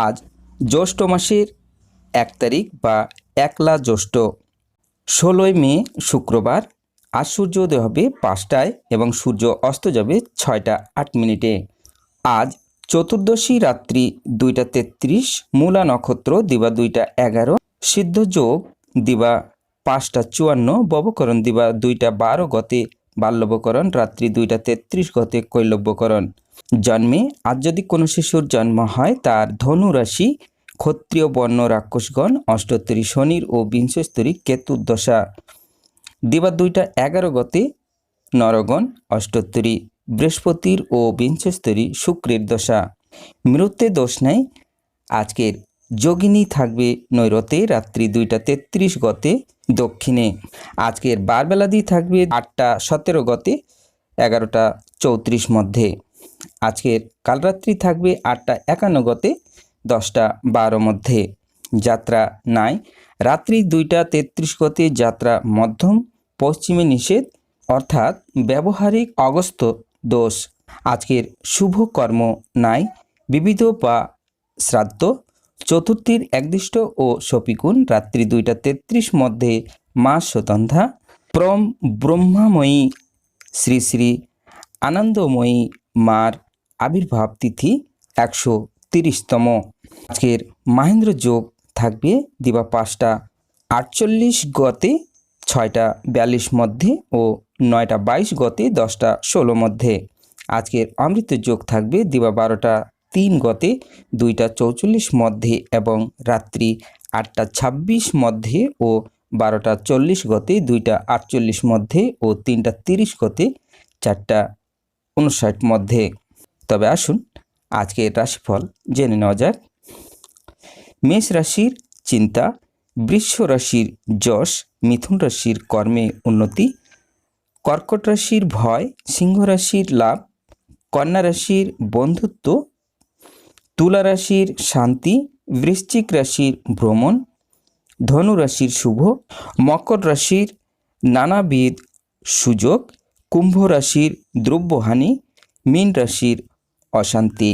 আজ জ্যৈষ্ঠ মাসের এক তারিখ বা একলা জ্যৈষ্ঠ। ষোলোই মে শুক্রবার, আজ সূর্যোদয় হবে পাঁচটায় এবং সূর্য অস্ত যাবে ছয়টা আট মিনিটে। আজ চতুর্দশী রাত্রি দুইটা তেত্রিশ, মূলা নক্ষত্র দিবা দুইটা এগারো, সিদ্ধ যোগ দিবা পাঁচটা চুয়ান্ন, ববকরণ দিবা দুইটা বারো গতে, বাল্যবকরণ রাত্রি দুইটা তেত্রিশ গতে কৈলব্যকরণ। জন্মে। আজ যদি কোনো শিশুর জন্ম হয়, তার ধনু রাশি ক্ষত্রিয় বর্ণ রাক্ষসগণ অষ্টোত্তরী শনির ও বিংশস্তরী কেতুর দশা। দিবা দুইটা এগারো গতে নরগণ অষ্টোত্তরী বৃহস্পতির ও বিংশস্তরী শুক্রের দশা। মৃত্যে দোষ নেই। আজকের যোগিনী থাকবে নৈরতে, রাত্রি দুইটা তেত্রিশ গতে দক্ষিণে। আজকের বারবেলাদি থাকবে আটটা সতেরো গতে, এগারোটা চৌত্রিশ মধ্যে। আজকের কালরাত্রি থাকবে আটটা একান্ন গতে দশটা বারো মধ্যে। যাত্রা নাই। রাত্রি দুইটা তেত্রিশ গতে যাত্রা মধ্যম, পশ্চিমে নিষেধ, অর্থাৎ ব্যবহারিক অগস্ত দোষ। আজকের শুভ কর্ম নাই। বিবিধ বা শ্রাদ্ধ, চতুর্থীর একদিষ্ট ও শপিকুন রাত্রি দুইটা তেত্রিশ মধ্যে মা শতন্ধা। প্রম ব্রহ্মাময়ী, শ্রী শ্রী আনন্দময়ী মার আবির্ভাব তিথি একশো তিরিশতম। আজকের মাহেন্দ্র যোগ থাকবে দিবা পাঁচটা আটচল্লিশ গতে ছয়টা বিয়াল্লিশ মধ্যে ও নয়টা বাইশ গতে দশটা ষোলো মধ্যে। আজকের অমৃত যোগ থাকবে দিবা বারোটা তিন গতে দুইটা চৌচল্লিশ মধ্যে এবং রাত্রি আটটা ছাব্বিশ মধ্যে ও বারোটা চল্লিশ গতে দুইটা আটচল্লিশ মধ্যে ও তিনটা তিরিশ গতে চারটা উনষাট মধ্যে। তবে আসুন আজকের রাশিফল জেনে নেওয়া যাক। মেষ রাশির চিন্তা, বৃষ রাশির যশ, মিথুন রাশির কর্মে উন্নতি, কর্কট রাশির ভয়, সিংহ রাশির লাভ, কন্যা রাশির বন্ধুত্ব, তুলা রাশির শান্তি, বৃশ্চিক রাশির ভ্রমণ, ধনু রাশির শুভ, মকর রাশির নানাবিধ সুযোগ, কুম্ভ রাশির দ্রব্যহানি, মীন রাশির অশান্তি